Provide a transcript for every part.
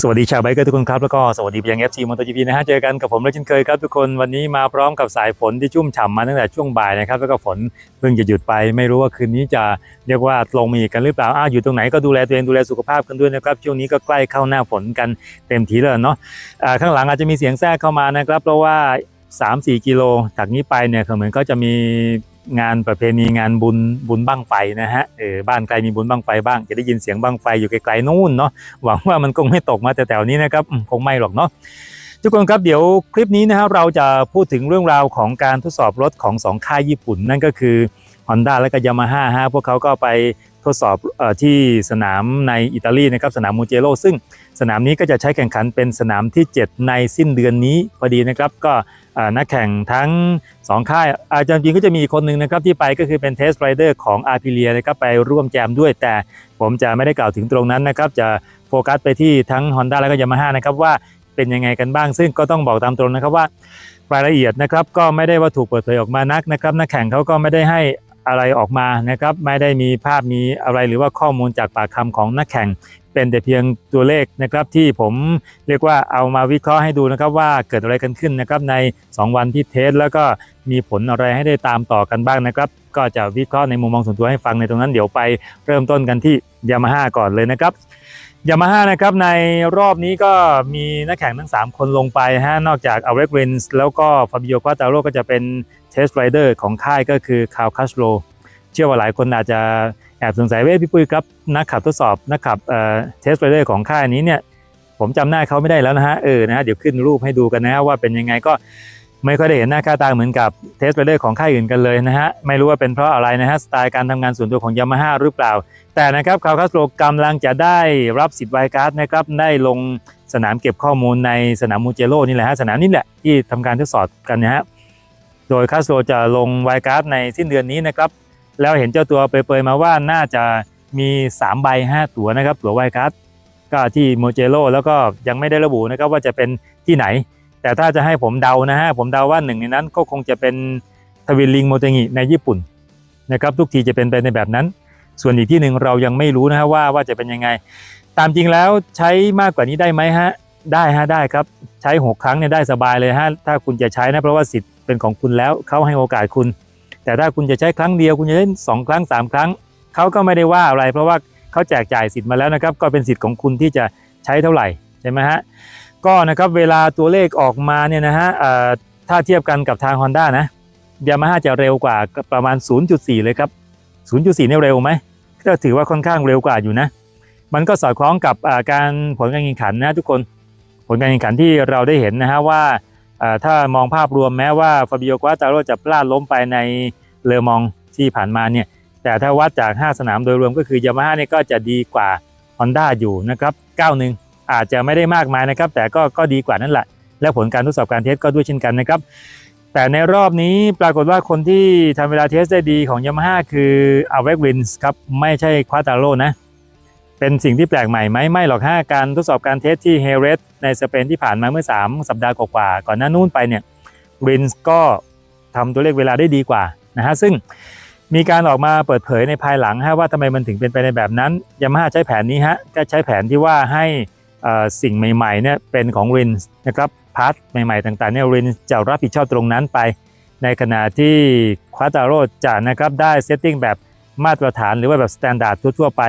สวัสดีชาวไบเกอร์ทุกคนครับ แล้วก็สวัสดีไปยัง FC m o t o GP นะฮะเจอกันกับผมและเช่นเคยครับทุกคนวันนี้มาพร้อมกับสายฝนที่ชุ่มฉ่ำมาตั้งแต่ช่วงบ่ายนะครับแล้วก็ฝนเพิ่งจะหยุดไป ไม่รู้ว่าคืนนี้จะเรียกว่าลงมาอีกันหรือเปล่าอ้าวอยู่ตรงไหนก็ดูแลตัวเองดูแลสุขภาพกันด้วยนะครับช่วงนี้ก็ใกล้เข้าหน้าฝนกันเต็มทีแล้วเนาะข้างหลังอาจจะมีเสียงแทรกเข้ามานะครับเพราะว่า 3-4 กิโลจากนี้ไปเนี่ยเหมือนก็จะมี งานประเพณีงานบุญบุญบั้งไฟนะฮะเออบ้านใครมีบุญบั้งไฟบ้างจะได้ยินเสียงบั้งไฟอยู่ไกลๆนู่นเนาะหวังว่ามันคงไม่ตกมาแต่แถวๆนี้นะครับคงไม่หรอกเนาะทุกคนครับเดี๋ยวคลิปนี้นะครับเราจะพูดถึงเรื่องราวของการทดสอบรถของสองค่ายญี่ปุ่น นั่นก็คือ Honda และก็ Yamaha ฮะพวกเขาก็ไปทดสอบออที่สนามในอิตาลีนะครับสนามมูเจโรซึ่งสนามนี้ก็จะใช้แข่งขันเป็นสนามที่ 7 ในสิ้นเดือนนี้พอดีนะครับก็ นักแข่งทั้ง 2 ค่าย อาจารย์จริงก็จะมีคนหนึ่งนะครับที่ไปก็คือเป็นเทสไรเดอร์ของอาร์พิเลียนะครับไปร่วมแจมด้วย แต่ผมจะไม่ได้กล่าวถึงตรงนั้นนะครับ จะโฟกัสไปที่ทั้ง Honda และก็ยามาฮ่านะครับว่าเป็นยังไงกันบ้าง ซึ่งก็ต้องบอกตามตรงนะครับว่ารายละเอียดนะครับก็ไม่ได้ว่าถูกเปิดเผยออกมานักนะครับนักแข่งเขาก็ไม่ได้ให้ อะไรออกมานะครับ ไม่ได้มีภาพมีอะไรหรือว่าข้อมูลจากปากคำของนักแข่ง เป็นแต่เพียงตัวเลขนะครับที่ผมเรียกว่าเอามาวิเคราะห์ให้ดูนะครับว่าเกิดอะไรกันขึ้นนะครับใน 2 วันที่เทส แล้วก็มีผลอะไรให้ได้ตามต่อกันบ้างนะครับ ก็จะวิเคราะห์ในมุมมองส่วนตัวให้ฟังในตรงนั้นเดี๋ยวไปเริ่มต้นกันที่ยามาฮ่าก่อนเลยนะครับ ยามาฮ่านะครับในรอบนี้ก็มีนักแข่งทั้ง 3 คนลงไปฮะนอกจากอเล็กเรนส์แล้วก็ฟาบิโอควาตาโรก็จะเป็นเทสไรเดอร์ของค่ายก็คือคา l คัสโ o เชื่อว่าหลายคนอาจจะแอบสงสัยว่าเอ้พี่ปุ้ยครับนักขับทดสอบนักขับเอ่อเทสไรเดอร์ของค่ายนี้เนี่ยผมจำหน้าเขาไม่ได้แล้วนะฮะเออนะฮะเดี๋ยวขึ้นรูปให้ดูกันนะฮะว่าเป็นยังไงก็ ไม่ค่อยได้เห็นหน้าค่าตาเหมือนกับเทสไรเดอร์ของค่ายอื่นกันเลยนะฮะ ไม่รู้ว่าเป็นเพราะอะไรนะฮะ สไตล์การทำงานส่วนตัวของยามาฮ่าหรือเปล่า แต่นะครับคาวคาสโลกำลังจะได้รับสิทธิ์ไวการ์ดนะครับ ได้ลงสนามเก็บข้อมูลในสนามมูเจโร่นี่แหละฮะ สนามนี้แหละที่ทำการทดสอบกันนะฮะ โดยคาสโลจะลงไวการ์ดในสิ้นเดือนนี้นะครับ แล้วเห็นเจ้าตัวเปยๆมาว่าน่าจะมี3ใบ5 ตั๋วนะครับตั๋วไวการ์ดก็ที่โมเจโร่แล้วก็ยังไม่ได้ระบุนะครับว่าจะเป็นที่ไหน แต่ถ้าจะให้ผมเดานะฮะผมเดาว่าหนึ่งในนั้นก็คงจะเป็นทวินลิงโมเตงิในญี่ปุ่นนะครับทุกทีจะเป็นไปในแบบนั้น ส่วนอีกที่หนึ่งเรายังไม่รู้นะฮะว่าว่าจะเป็นยังไง ตามจริงแล้วใช้มากกว่านี้ได้ไหมฮะได้ฮะได้ครับใช้ 6 ครั้งเนี่ยได้สบายเลยฮะถ้าคุณจะใช้นะเพราะว่าสิทธิ์เป็นของคุณแล้วเขาให้โอกาสคุณ แต่ถ้าคุณจะใช้ครั้งเดียวคุณจะเล่นสองครั้งสามครั้งเขาก็ไม่ได้ว่าอะไร เพราะว่าเขาแจกจ่ายสิทธิ์มาแล้วนะครับ ก็เป็นสิทธิ์ของคุณที่จะใช้เท่าไหร่ใช่ไหมฮะ ก็นะครับเวลาตัวเลขออกมาเนี่ยนะฮะถ้าเทียบกันกับทาง Honda นะยามาฮ่าจะเร็วกว่าประมาณ 0.4 เลยครับ 0.4 เนี่ยเร็วไหมก็ถือว่าค่อนข้างเร็วกว่าอยู่นะ มันก็สอดคล้องกับการผลการแข่งขันนะทุกคนผลการแข่งขันที่เราได้เห็นนะฮะว่าถ้ามองภาพรวมแม้ว่าฟาบิโอควาตาโรจะพลาดล้มไปในเลอมองที่ผ่านมาเนี่ยแต่ถ้าวัดจาก 5 สนามโดยรวมก็คือยามาฮ่าเนี่ยก็จะดีกว่า Honda อยู่นะครับ 91 อาจจะไม่ได้มากมายนะครับ แต่ก็ก็ดีกว่านั่นแหละ และผลการทดสอบการเทสก็ด้วยเช่นกันนะครับ แต่ในรอบนี้ปรากฏว่าคนที่ทำเวลาเทสได้ดีของ Yamaha คืออ v e ว w i n s ครับไม่ใช่ควาตาโ o นะเป็นสิ่งที่แปลกใหม่ไหมไม่หรอกฮะการทดสอบการเทสที่เฮเรสในสเปนที่ผ่านมาเมื่อ 3 สัปดาห์กว่าก่อนหน้านู้นไปเนี่ยวินส์ก็ทำตัวเลขเวลาได้ดีกว่านะฮะซึ่งมีการออกมาเปิดเผยในภายหลังฮะว่าทำไมมันถึงเป็นไปในแบบนั้นยามาฮ่าใช้แผนนี้ฮะก็ใช้แผนที่ว่าให้ สิ่งใหม่ๆเนี่ยเป็นของ r i n นะครับพาร์ทใหม่ๆต่างๆเนี่ย r i n จะรับผิดชอบตรงนั้นไป ในขณะที่ควาตาโรจะนะครับได้เซตติ้งแบบมาตรฐานหรือว่าแบบสแตนดาร์ดทั่วๆไป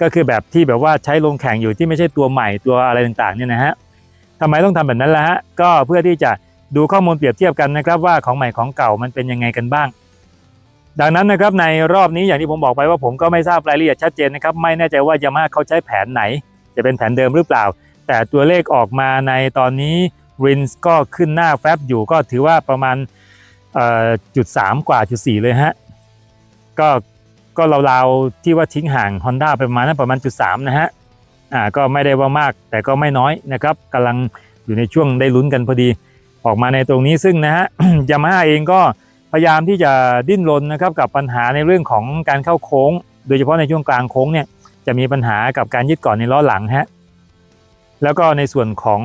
ก็คือแบบที่แบบว่าใช้ลงแข่งอยู่ที่ไม่ใช่ตัวใหม่ตัวอะไรต่างๆเนี่ยนะฮะทำไมต้องทำแบบนั้นล่ะฮะก็เพื่อที่จะดูข้อมูลเปรียบเทียบกันนะครับว่าของใหม่ของเก่ามันเป็นยังไงกันบ้าง ดังนั้นนะครับในรอบนี้อย่างที่ผมบอกไปว่าผมก็ไม่ทราบรายละเอียดชัดเจนนะครับไม่แน่ใจว่ายามาเขาใช้แผนไหน จะเป็นแผนเดิมหรือเปล่า แต่ตัวเลขออกมาในตอนนี้ r i n ก็ขึ้นหน้าแฟบอยู่ก็ถือว่าประมาณจุดสามกว่าจุดสี่เลยฮะ ก็ก็ราวๆที่ว่าทิ้งห่าง Honda ไปประมาณนั้นประมาณจุดสามนะฮะอ่าก็ไม่ได้ว่ามากแต่ก็ไม่น้อยนะครับกำลังอยู่ในช่วงได้ลุ้นกันพอดี ออกมาในตรงนี้ซึ่งนะฮะยามาฮ่าเองก็พยายามที่จะดิ้นรนนะครับกับปัญหาในเรื่องของการเข้าโค้ง โดยเฉพาะในช่วงกลางโค้งเนี่ย จะมีปัญหากับการยึดเก่อนในล้อหลังฮะแล้วก็ในส่วนของ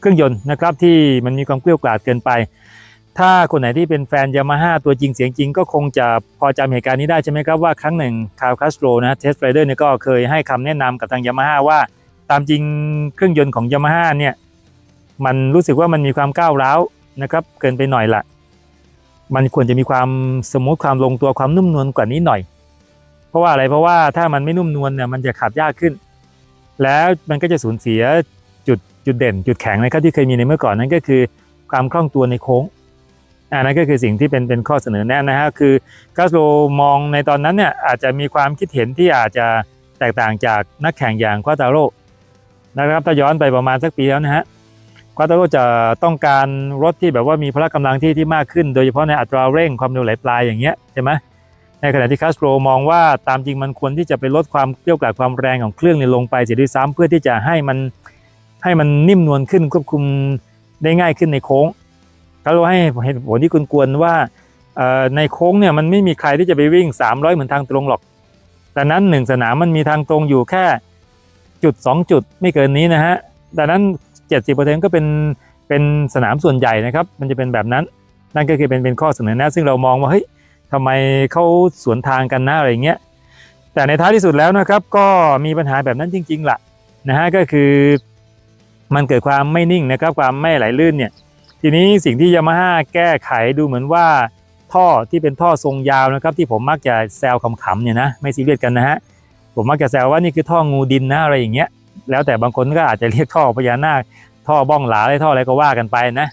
เครื่องยนต์นะครับที่มันมีความเกลี้ยวกล่อมเกินไป ถ้าคนไหนที่เป็นแฟนยามาฮ่าตัวจริงเสียงจริงก็คงจะพอจำเหตุการณ์นี้ได้ใช่ไหมครับว่าครั้งหนึ่งคาร์คัสโตรนะเทสไรเดอร์เนี่ยก็เคยให้คำแนะนำกับทางยามาฮ่าว่าตามจริงเครื่องยนต์ของยามาฮ่าเนี่ยมันรู้สึกว่ามันมีความก้าวร้าวนะครับเกินไปหน่อยละมันควรจะมีความสมูทความลงตัวความนุ่มนวลกว่านี้หน่อย เพราะว่าอะไรเพราะว่าถ้ามันไม่นุ่มนวลเนี่ยมันจะขับยากขึ้น แล้วมันก็จะสูญเสียจุดจุดเด่น จุดแข็งนะครับที่เคยมีในเมื่อก่อนนั่นก็คือความคล่องตัวในโค้งอันนั้นก็คือสิ่งที่เป็นเป็นข้อเสนอแนะนะฮะคือกัสโลมองในตอนนั้นเนี่ยอาจจะมีความคิดเห็นที่อาจจะแตกต่างจากนักแข่งอย่างควาตาโรนะครับถ้าย้อนไปประมาณสักปีแล้วนะฮะควาตาโรจะต้องการรถที่แบบว่ามีพละกำลังที่ที่มากขึ้น โดยเฉพาะในอัตราเร่งความเร็วไหลปลายอย่างเงี้ยใช่ไหม ในขณะที่คาสโตรมองว่าตามจริงมันควรที่จะไปลดความเกลี้ยวกล่อมความแรงของเครื่องนลงไปเสียด้วยซ้ำเพื่อที่จะให้มันให้มันนิ่มนวลขึ้นควบคุมได้ง่ายขึ้นในโค้งเขาให้เหตุผลที่คุณกวนว่าในโค้งเนี่ยมันไม่มีใครที่จะไปวิ่ง 300 เหมือนทางตรงหรอกแต่นั้นหนึ่งสนามมันมีทางตรงอยู่แค่จุด 2 จุดไม่เกินนี้นะฮะดังนั้น 70%ก็เป็นเป็นสนามส่วนใหญ่นะครับ มันจะเป็นแบบนั้น นั่นก็คือเป็นเป็นข้อเสนอแนะซึ่งเรามองว่าเฮ้ย ทำไมเขาสวนทางกันนะอะไรเงี้ยแต่ในท้ายที่สุดแล้วนะครับ ก็มีปัญหาแบบนั้นจริงๆล่ะนะฮะก็คือมันเกิดความไม่นิ่งนะครับความไม่ไหลลื่นเนี่ยทีนี้สิ่งที่ยามาฮ่าแก้ไขดูเหมือนว่าท่อที่เป็นท่อทรงยาวนะครับ ที่ผมมักจะแซวขำๆเนี่ยนะไม่ซีเรียสกันนะฮะผมมักจะแซวว่านี่คือท่องูดินนะอะไรอย่างเงี้ยแล้วแต่บางคนก็อาจจะเรียกท่อพญานาคท่อบ้องหลาอะไรท่ออะไรก็ว่ากันไปนะ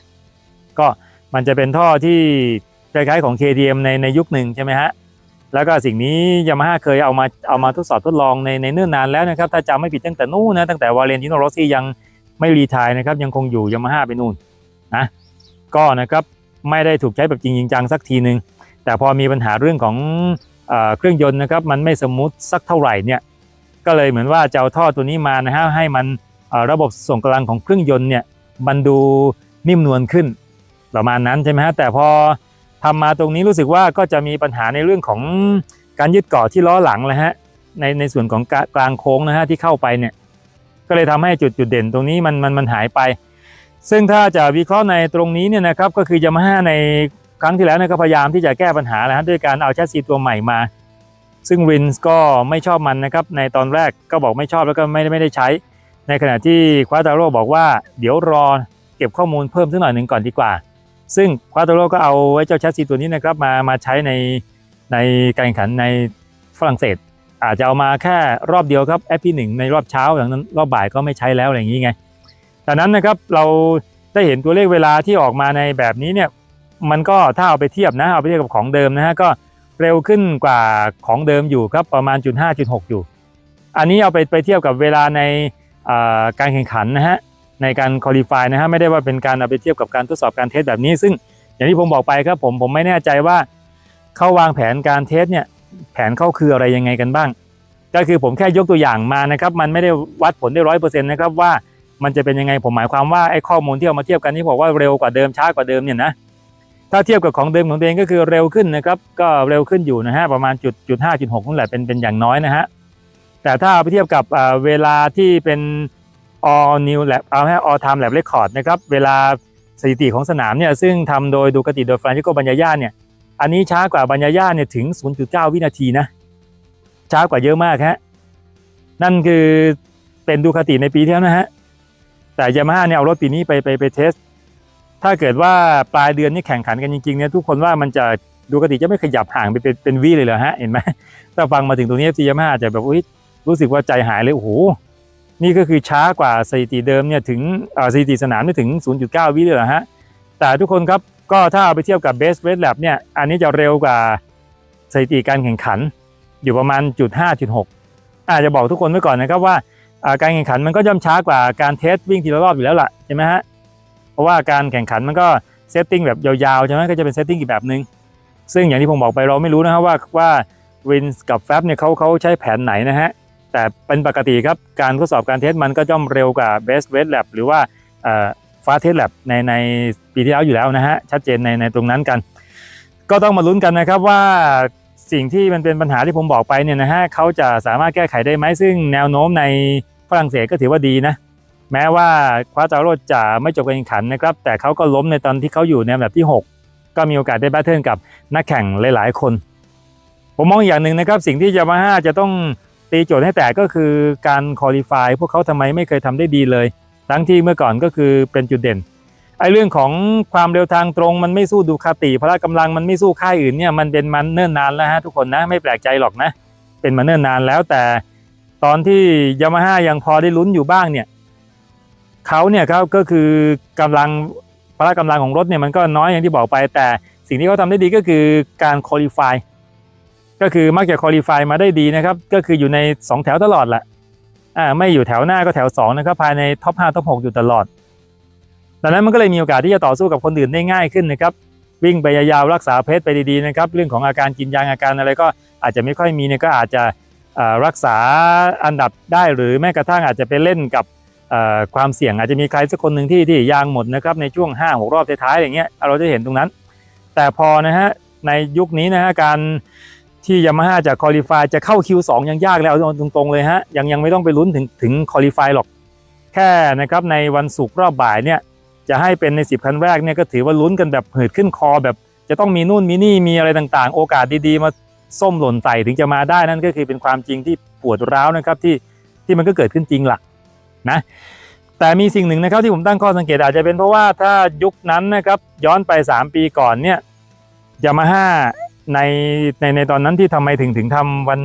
ก็มันจะเป็นท่อที่ คล้ายๆของ KTM ในในยุคหนึ่งใช่ไหมฮะแล้วก็สิ่งนี้ยามาฮ่าเคยเอามาเอามาทดสอบทดลองในในเนิ่นนานแล้วนะครับถ้าจำไม่ผิดตั้งแต่นู้นนะตั้งแต่วาเลนติโนโรซี่ยังไม่รีทายนะครับยังคงอยู่ยามาฮ่าไปนู่นนะก็นะครับไม่ได้ถูกใช้แบบจริงจังสักทีหนึ่งแต่พอมีปัญหาเรื่องของเอเครื่องยนต์นะครับมันไม่สมูทสักเท่าไหร่เนี่ยก็เลยเหมือนว่าจะเอาท่อตัวนี้มานะฮะให้มันระบบส่งกำลังของเครื่องยนต์เนี่ยมันดูนิ่มนวลขึ้นประมาณนั้นใช่ไหมฮะแต่พอ ทำมาตรงนี้รู้สึกว่าก็จะมีปัญหาในเรื่องของการยึดเกาะที่ล้อหลังเลยฮะในในส่วนของกลางโค้งนะฮะที่เข้าไปเนี่ยก็เลยทำให้จุดจุดเด่นตรงนี้มันมันมันหายไป ซึ่งถ้าจะวิเคราะห์ในตรงนี้เนี่ยนะครับก็คือยามาฮ่าในครั้งที่แล้วเนี่ยก็พยายามที่จะแก้ปัญหาแล้วฮะด้วยการเอาแชสซีตัวใหม่มา ซึ่งวินส์ก็ไม่ชอบมันนะครับในตอนแรกก็บอกไม่ชอบแล้วก็ไม่ได้ไม่ได้ใช้ ในขณะที่ควาตาโร่บอกว่าเดี๋ยวรอเก็บข้อมูลเพิ่มสักหน่อยหนึ่งก่อนดีกว่า ซึ่งควาตโร่ก็เอาไว้เจ้าแชสซีตัวนี้นะครับมามาใช้ในในการแข่งขันในฝรั่งเศส อาจจะเอามาแค่รอบเดียวครับแอปพีหนึ่งในรอบเช้าหลังนั้นรอบบ่ายก็ไม่ใช้แล้วอะไรอย่างนี้ไงดังนั้นนะครับเราได้เห็นตัวเลขเวลาที่ออกมาในแบบนี้เนี่ยมันก็ถ้าเอาไปเทียบนะเอาไปเทียบกับของเดิมนะฮะก็เร็วขึ้นกว่าของเดิมอยู่ครับประมาณจุดห้าจุดหกอยู่ อันนี้เอาไปไปเทียบกับเวลาในการแข่งขันนะฮะ ในการคอลี่ฟายนะฮะไม่ได้ว่าเป็นการเอาไปเทียบกับการทดสอบการเทสแบบนี้ ซึ่งอย่างที่ผมบอกไปครับผมผมไม่แน่ใจว่าเขาวางแผนการเทสเนี่ยแผนเขาคืออะไรยังไงกันบ้าง ก็คือผมแค่ยกตัวอย่างมานะครับมันไม่ได้วัดผลได้ร้อยเปอร์เซ็นต์นะครับว่ามันจะเป็นยังไงผมหมายความว่าไอ้ข้อมูลที่เอามาเทียบกันที่บอกว่าเร็วกว่าเดิมช้ากว่าเดิมเนี่ยนะถ้าเทียบกับของเดิมของตัวเองก็คือเร็วขึ้นนะครับก็เร็วขึ้นอยู่นะฮะประมาณจุดจุดห้าจุดหกนั่นแหละเป็นเป็นอย่างน้อยนะฮะแต่ถ้าเอาไปเทียบกับเวลาที่เป็น all new lab เอาให้ all time lab record นะครับ เวลาสถิติของสนามเนี่ยซึ่งทำโดยดูกติโดยฟรานชิโกบัญญาย่าเนี่ย อันนี้ช้ากว่าบัญญาย่าเนี่ยถึง 0.9 วินาทีนะ ช้ากว่าเยอะมากฮะ นั่นคือเป็นดูคติในปีที่แล้วนะฮะ แต่ยามาฮ่าเนี่ยเอารถปีนี้ไปไปไปเทส ถ้าเกิดว่าปลายเดือนนี้แข่งขันกันจริงๆเนี่ยทุกคนว่ามันจะดูกติจะไม่ขยับห่างไปเป็นเป็นวิเลยเหรอฮะ เห็นไหมถ้าฟังมาถึงตรงนี้ซียามาฮ่าจะแบบอุ้ยรู้สึกว่าใจหายเลยโอ้โห นี่ก็คือช้ากว่าสถิติเดิมเนี่ยถึงสถิติสนามนี่ถึง 0.9 วิเลยเหรอฮะ แต่ทุกคนครับก็ถ้าเอาไปเทียบกับ Best Rate Lab เนี่ยอันนี้จะเร็วกว่าสถิติการแข่งขัน อยู่ประมาณจุด5จุด6อาจจะบอกทุกคนไว้ก่อนนะครับว่าอ่าการแข่งขันมันก็ย่อมช้ากว่าการเทสวิ่งทีละรอบอยู่แล้วล่ะใช่ไหมฮะเพราะว่าการแข่งขันมันก็เซตติ้งแบบยาวๆใช่ไหมก็จะเป็นเซตติ้งอีกแบบหนึ่งซึ่งอย่างที่ผมบอกไปเราไม่รู้นะครับว่าว่าวินกับแฟบเนี่ยเขาเขาใช้แผนไหนนะฮะ แต่เป็นปกติครับการทดสอบการเทสมันก็ย่อมเร็วกว่า Best West Lab หรือว่าฟ้าเทสแลบในในปีที่แล้วอยู่แล้วนะฮะชัดเจนในในตรงนั้นกัน ก็ต้องมาลุ้นกันนะครับว่าสิ่งที่มันเป็นปัญหาที่ผมบอกไปเนี่ยนะฮะเขาจะสามารถแก้ไขได้ไหมซึ่งแนวโน้มในฝรั่งเศสก็ถือว่าดีนะ แม้ว่าคว้าจาโรจะไม่จบการแข่งขันนะครับ แต่เขาก็ล้มในตอนที่เขาอยู่ในอันดับที่ 6 ก็มีโอกาสได้แบทเทิลกับนักแข่งหลาย ๆ คน ผมมองอย่างหนึ่งนะครับ สิ่งที่ยามาฮ่าจะต้อง ตีโจทย์ให้แตกก็คือการคอลี่ฟายพวกเขาทำไมไม่เคยทำได้ดีเลย ทั้งที่เมื่อก่อนก็คือเป็นจุดเด่นไอ้เรื่องของความเร็วทางตรงมันไม่สู้ดูคาติพละกำลังมันไม่สู้ค่ายอื่นเนี่ยมันเป็นมันเนิ่นนานแล้วฮะทุกคนนะไม่แปลกใจหรอกนะ เป็นมาเนิ่นนานแล้วแต่ตอนที่ยามาฮ่ายังพอได้ลุ้นอยู่บ้างเนี่ยเขาเนี่ยเขาก็คือกำลังพละกำลังของรถเนี่ยมันก็น้อยอย่างที่บอกไป แต่สิ่งที่เขาทำได้ดีก็คือการคอลี่ฟาย ก็คือมักจะคอลี่ฟายมาได้ดีนะครับ ก็คืออยู่ใน 2 แถวตลอดแหละอ่าไม่อยู่แถวหน้าก็แถว2นะครับภายในท็อป5ท็อป6อยู่ตลอดดังนั้นมันก็เลยมีโอกาสที่จะต่อสู้กับคนอื่นได้ง่ายขึ้นนะครับวิ่งไปยาวๆรักษาเพชรไปดีๆนะครับ เรื่องของอาการกินยางอาการอะไรก็อาจจะไม่ค่อยมีเนี่ยก็อาจจะรักษาอันดับได้หรือแม้กระทั่งอาจจะไปเล่นกับความเสี่ยงอาจจะมีใครสักคนหนึ่งที่ที่ยางหมดนะครับในช่วง 5 6 รอบท้ายๆอย่างเงี้ยเราจะเห็นตรงนั้น แต่พอนะฮะในยุคนี้นะฮะการ ที่ยามาฮ่าจะคอลี่ฟายจะเข้า Q2 ยังยากแล้วเอาตรงๆเลยฮะยังยังไม่ต้องไปลุ้นถึงถึงคอลี่ฟายหรอก แค่นะครับในวันศุกร์รอบบ่ายเนี่ยจะให้เป็นใน 10 คันแรกเนี่ยก็ถือว่าลุ้นกันแบบหิดขึ้นคอแบบจะต้องมีนู่นมีนี่มีอะไรต่างๆ โอกาสดีๆ มาส้มหล่นใส่ถึงจะมาได้นั่นก็คือเป็นความจริงที่ปวดร้าวนะครับที่ที่มันก็เกิดขึ้นจริงหล่ะนะแต่มีสิ่งหนึ่งนะครับที่ผมตั้งข้อสังเกตอาจจะเป็นเพราะว่าถ้ายุคนั้นนะครับย้อนไป 3 ปีก่อนเนี่ยยามาฮ่า ในในในตอนนั้นที่ทำไมถึงถึงทำวัน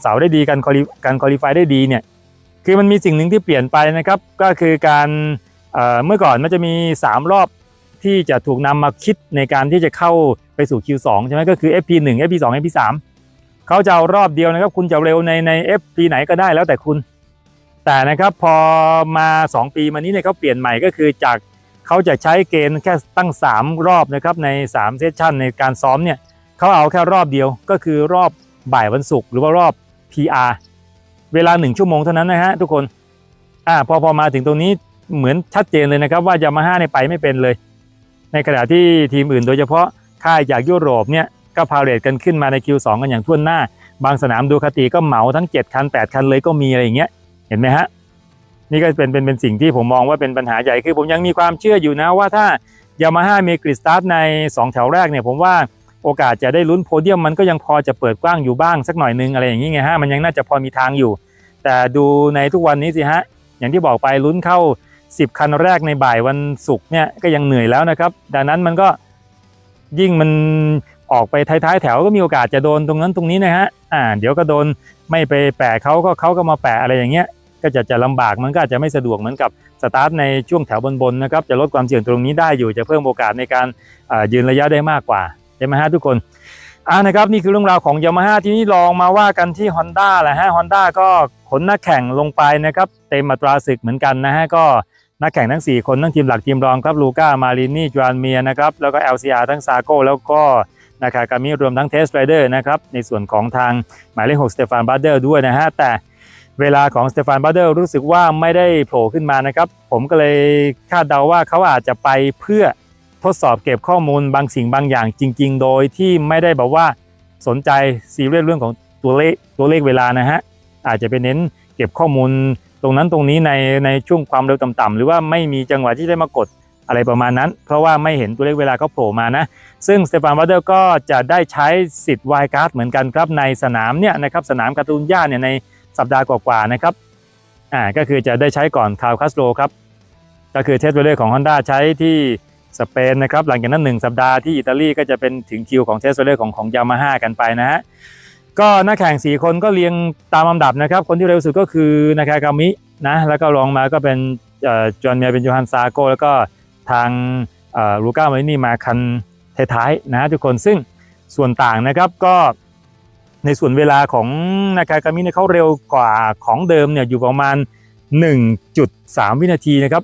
เสาร์ได้ดีการการคอลิฟายได้ดีเนี่ยคือมันมีสิ่งหนึ่งที่เปลี่ยนไปนะครับ ก็คือการเมื่อก่อนมันจะมี 3 รอบที่จะถูกนำมาคิดในการที่จะเข้าไปสู่ Q2 ใช่ไหมก็คือ FP1 FP2 FP3 เขาจะเอารอบเดียวนะครับ คุณจะเร็วในใน FP ไหนก็ได้แล้วแต่คุณ แต่นะครับพอมา 2 ปีมานี้เนี่ยเขาเปลี่ยนใหม่ก็คือจากเขาจะใช้เกณฑ์แค่ตั้ง 3 รอบนะครับใน 3 เซสชันในการซ้อมเนี่ย เขาเอาแค่รอบเดียวก็คือรอบบ่ายวันศุกร์หรือว่ารอบ PR เวลา 1 ชั่วโมงเท่านั้นนะฮะทุกคนอ่าพอพอมาถึงตรงนี้เหมือนชัดเจนเลยนะครับ ว่ายามาฮ่าเนี่ยไปไม่เป็นเลย ในขณะที่ทีมอื่นโดยเฉพาะค่ายจากยุโรปเนี่ยก็พาเรดกันขึ้นมาใน Q2 กันอย่างทั่วหน้า บางสนามดูคติก็เหมาทั้ง 7 คัน 8 คันเลยก็มีอะไรอย่างเงี้ยเห็นไหมฮะนี่ก็เป็นเป็นเป็นสิ่งที่ผมมองว่าเป็นปัญหาใหญ่คือผมยังมีความเชื่ออยู่นะว่าถ้ายามาฮ่ามีกริดสตาร์ทใน 2 แถวแรกเนี่ยผมว่า โอกาสจะได้ลุ้นโพเดียมมันก็ยังพอจะเปิดกว้างอยู่บ้างสักหน่อยนึงอะไรอย่างนี้ไงฮะมันยังน่าจะพอมีทางอยู่ แต่ดูในทุกวันนี้สิฮะอย่างที่บอกไปลุ้นเข้า 10 คันแรกในบ่ายวันศุกร์เนี่ยก็ยังเหนื่อยแล้วนะครับ ดังนั้นมันก็ยิ่งมันออกไปท้ายๆแถวก็มีโอกาสจะโดนตรงนั้นตรงนี้นะฮะอ่าเดี๋ยวก็โดนไม่ไปแปะเขาก็เขาก็มาแปะอะไรอย่างเงี้ยก็จะจะลำบากมันก็อาจจะไม่สะดวกเหมือนกับสตาร์ทในช่วงแถวบนๆนะครับจะลดความเสี่ยงตรงนี้ได้อยู่จะเพิ่มโอกาสในการยืนระยะได้มากกว่า ช่ไหมฮะทุกคนอ่านะครับนี่คือเรื่องราวของยามาฮ่าที่นี่ลองมาว่ากันที่ Honda แหละฮะ Honda ก็ขนนักแข่งลงไปนะครับเต็มอัตราศึกเหมือนกันนะฮะก็นักแข่งทั้ง 4 คนทั้งทีมหลักทีมรองครับลูก้ามารินี่จวานเมียนะครับแล้วก็ LCR ทั้งซาโก้แล้วก็นาคากามิรวมทั้งเทสไรเดอร์นะครับในส่วนของทางหมายเลข6สเตฟานบาเดอร์ด้วยนะฮะแต่เวลาของสเตฟานบาเดอร์รู้สึกว่าไม่ได้โผล่ขึ้นมานะครับผมก็เลยคาดเดาว่าเขาอาจจะไปเพื่อ ทดสอบเก็บข้อมูลบางสิ่งบางอย่างจริง ๆ โดยที่ไม่ได้แบบว่าสนใจซีเรียสเรื่องของตัวเลขตัวเลขเวลานะฮะอาจจะไปเน้นเก็บข้อมูลตรงนั้นตรงนี้ในในช่วงความเร็วต่ำๆหรือว่าไม่มีจังหวะที่ได้มากดอะไรประมาณนั้น เพราะว่าไม่เห็นตัวเลขเวลาเขาโผล่มานะ ซึ่งสเตฟานวัตเดอร์ก็จะได้ใช้สิทธิ์วายการ์ดเหมือนกันครับในสนามเนี่ยนะครับสนามการ์ตูนย่าเนี่ยในสัปดาห์กว่าๆนะครับอ่าก็คือจะได้ใช้ก่อนคาร์ลคัสโลครับก็คือเทสเวเลอร์ของ Honda ใช้ที่ สเปนนะครับหลังจากนั้น 1 สัปดาห์ที่อิตาลีก็จะเป็นถึงคิวของเทสเวเลอร์ของของยามาฮ่ากันไปนะฮะก็นักแข่ง 4 คนก็เรียงตามลำดับนะครับ คนที่เร็วสุดก็คือนาคากามินะแล้วก็รองมาก็เป็นจอห์นเมียเป็นโยฮันซาโกแล้วก็ทางลูก้ามารินี่มาคันท้ายๆนะฮะทุกคนซึ่งส่วนต่างนะครับก็ในส่วนเวลาของนาคากามิเนี่ยเขาเร็วกว่าของเดิมเนี่ยอยู่ประมาณ 1.3 วินาทีนะครับ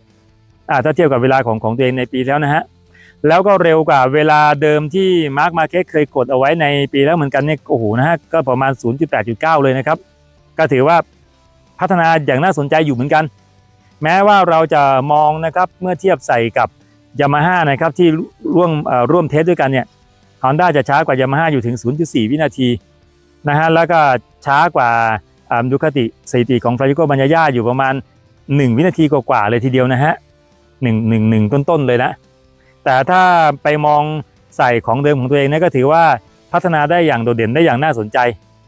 ถ้าเทียบกับเวลาของของตัวเองในปีแล้วนะฮะแล้วก็เร็วกว่าเวลาเดิมที่มาร์คมาเก็ตเคยกดเอาไว้ในปีแล้วเหมือนกันเนี่ยโอ้โหนะฮะก็ประมาณ 0.8.9 เลยนะครับ ก็ถือว่าพัฒนาอย่างน่าสนใจอยู่เหมือนกัน แม้ว่าเราจะมองนะครับเมื่อเทียบใส่กับยามาฮ่านะครับที่ร่วมร่วมเทสด้วยกันเนี่ยฮอนด้าจะช้ากว่ายามาฮ่าอยู่ถึง 0.4 วินาทีนะฮะแล้วก็ช้ากว่าดูคติสถิติของฟราจิโกบัญญาอยู่ประมาณ 1 วินาทีกว่าๆเลยทีเดียวนะฮะ หนึ่งหนึ่งหนึ่งต้นๆเลยนะ แต่ถ้าไปมองใส่ของเดิมของตัวเองเนี่ยก็ถือว่าพัฒนาได้อย่างโดดเด่นได้อย่างน่าสนใจ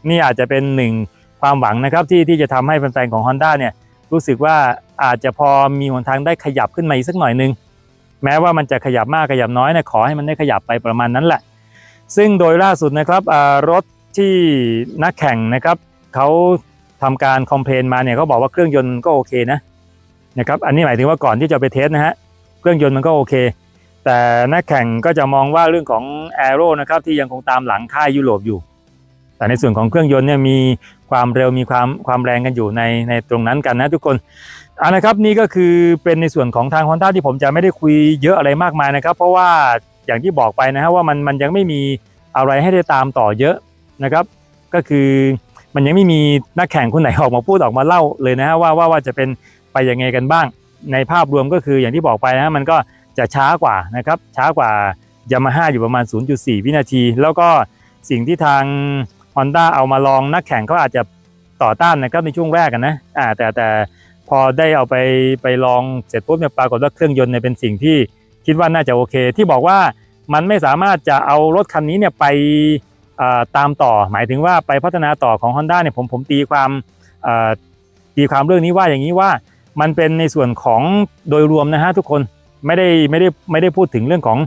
นี่อาจจะเป็นหนึ่งความหวังนะครับที่ที่จะทำให้แฟนๆของ Honda เนี่ยรู้สึกว่าอาจจะพอมีหนทางได้ขยับขึ้นมาอีกสักหน่อยนึง แม้ว่ามันจะขยับมากขยับน้อยเนี่ยขอให้มันได้ขยับไปประมาณนั้นแหละ ซึ่งโดยล่าสุดนะครับอ่ารถที่นักแข่งนะครับเขาทำการคอมเพลนมาเนี่ยเขาบอกว่าเครื่องยนต์ก็โอเคนะ นะครับอันนี้หมายถึงว่าก่อนที่จะไปเทสนะฮะเครื่องยนต์มันก็โอเค แต่นักแข่งก็จะมองว่าเรื่องของแอโร่นะครับที่ยังคงตามหลังค่ายยุโรปอยู่ แต่ในส่วนของเครื่องยนต์เนี่ยมีความเร็วมีความความแรงกันอยู่ในในตรงนั้นกันนะทุกคนอ่านะครับนี่ก็คือเป็นในส่วนของทาง Honda ที่ผมจะไม่ได้คุยเยอะอะไรมากมายนะครับ เพราะว่าอย่างที่บอกไปนะฮะว่ามันมันยังไม่มีอะไรให้ได้ตามต่อเยอะนะครับ ก็คือมันยังไม่มีนักแข่งคนไหนออกมาพูดออกมาเล่าเลยนะฮะว่าว่าว่าจะเป็น ไปยังไงกันบ้าง ในภาพรวมก็คืออย่างที่บอกไปนะมันก็จะช้ากว่านะครับช้ากว่ายามาฮ่าอยู่ประมาณ 0.4 วินาที แล้วก็สิ่งที่ทาง Honda เอามาลองนักแข่งเขาอาจจะต่อต้านนะครับในช่วงแรกกันนะอ่าแต่แต่พอได้เอาไปไปลองเสร็จปุ๊บเนี่ยปรากฏว่าเครื่องยนต์เนี่ยเป็นสิ่งที่คิดว่าน่าจะโอเค ที่บอกว่ามันไม่สามารถจะเอารถคันนี้เนี่ยไปตามต่อ หมายถึงว่าไปพัฒนาต่อของ Honda เนี่ยผมผมตีความตีความเรื่องนี้ว่าอย่างนี้ว่า มันเป็นในส่วนของโดยรวมนะฮะทุกคนไม่ได้ไม่ได้ไม่ได้พูดถึงเรื่องของ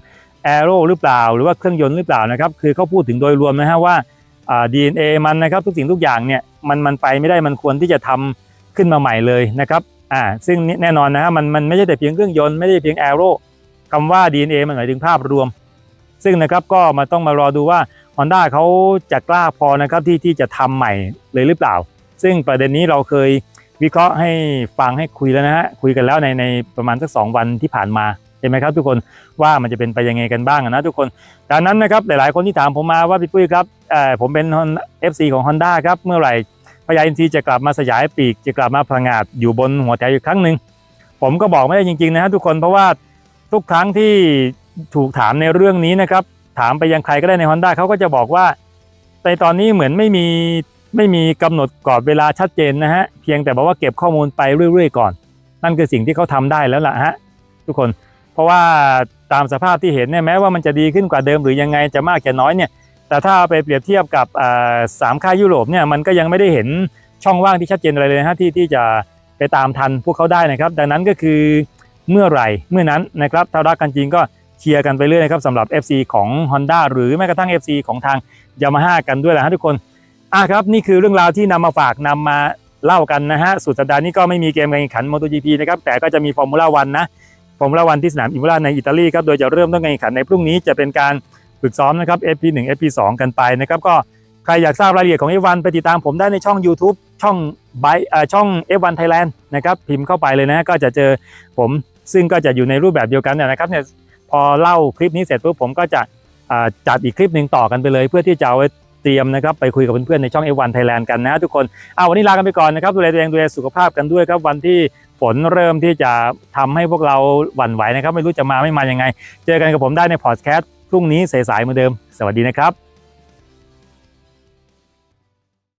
แอโร่หรือเปล่า หรือว่าเครื่องยนต์หรือเปล่านะครับคือเขาพูดถึงโดยรวมนะฮะว่าดีเอ่า DNA มันนะครับทุกสิ่งทุกอย่างเนี่ยมันมันไปไม่ได้มันควรที่จะทำขึ้นมาใหม่เลยนะครับอ่าซึ่งแน่นอนนะฮะมันมันไม่ใช่แต่เพียงเครื่องยนต์ไม่ได้เพียงแอโร่คำว่า DNA มันหมายถึงภาพรวม ซึ่งนะครับก็มาต้องมารอดูว่า Honda เขาจะกล้าพอนะครับที่ที่จะทำใหม่เลยหรือเปล่า ซึ่งประเด็นนี้เราเคย วิเคราะห์ให้ฟังให้คุยแล้วนะฮะคุยกันแล้วในในประมาณสักสองวันที่ผ่านมาเห็นไหมครับ ทุกคนว่ามันจะเป็นไปยังไงกันบ้างนะทุกคนดังนั้นนะครับหลายๆ คนที่ถามผมมาว่าพี่ปุ้ยครับเอ่อผมเป็น FC ของ Honda ครับเมื่อไหร่พยาอินทรีจะกลับมาสยายปีก จะกลับมาพังงาดอยู่บนหัวใจอีกครั้งหนึ่งผมก็บอกไม่ได้จริงๆนะฮะทุกคนเพราะว่าทุกครั้งที่ถูกถามในเรื่องนี้นะครับถามไปยังใครก็ได้ใน Honda เขาก็จะบอกว่าในตอนนี้เหมือนไม่มี ไม่มีกำหนดกรอบเวลาชัดเจนนะฮะเพียงแต่บอกว่าเก็บข้อมูลไปเรื่อยๆก่อน นั่นคือสิ่งที่เขาทำได้แล้วล่ะฮะทุกคนเพราะว่าตามสภาพที่เห็นเนี่ยแม้ว่ามันจะดีขึ้นกว่าเดิมหรือยังไงจะมากจะน้อยเนี่ยแต่ถ้าไปเปรียบเทียบกับสามค่ายยุโรปเนี่ยมันก็ยังไม่ได้เห็นช่องว่างที่ชัดเจนอะไรเลยนะฮะที่ที่จะไปตามทันพวกเขาได้นะครับ ดังนั้นก็คือเมื่อไหร่เมื่อนั้นนะครับถ้ารักกันจริงก็เชียร์กันไปเรื่อยนะครับสำหรับ FC ของ Honda หรือแม้กระทั่ง FC ของทาง Yamaha กันด้วยแหละฮะทุกคน อะครับนี่คือเรื่องราวที่นำมาฝากนำมาเล่ากันนะฮะสุดสัปดาห์นี้ก็ไม่มีเกมการแข่งขัน MotoGP นะครับแต่ก็จะมีฟอร์มูล่าวันนะฟอร์มูล่าวันที่สนามอิม o ลาในอิตาลีครับโดยจะเริ่มต้นการแข่งขันในพรุ่งนี้จะเป็นการฝึกซ้อมนะครับ FP1 FP2 กันไปนะครับก็ใครอยากทราบรายละเอียดของ F1 ไปติดตามผมได้ในช่อง YouTube ช่องไบเอ่อช่อง F1 Thailand นะครับพิมพ์เข้าไปเลยนะก็จะเจอผมซึ่งก็จะอยู่ในรูปแบบเดียวกันนะครับเนี่ยพอเล่าคลิปนี้เสร็จปุ๊บผมก็จะจัดอีกคลิปหนึ่งต่อกันไปเลย เพื่อที่จะเอาไว้ เตรียมนะครับไปคุยกับเพื่อนๆในช่องเอวันไทยแลนด์กันนะทุกคนเอาวันนี้ลากันไปก่อนนะครับดูแลตัวเองดูแลสุขภาพกันด้วยครับวันที่ฝนเริ่มที่จะทำให้พวกเราหวั่นไหวนะครับ ไม่รู้จะมาไม่มายังไง เจอกันกับผมได้ในพอดแคสต์พรุ่งนี้สายๆเหมือนเดิม สวัสดีนะครับ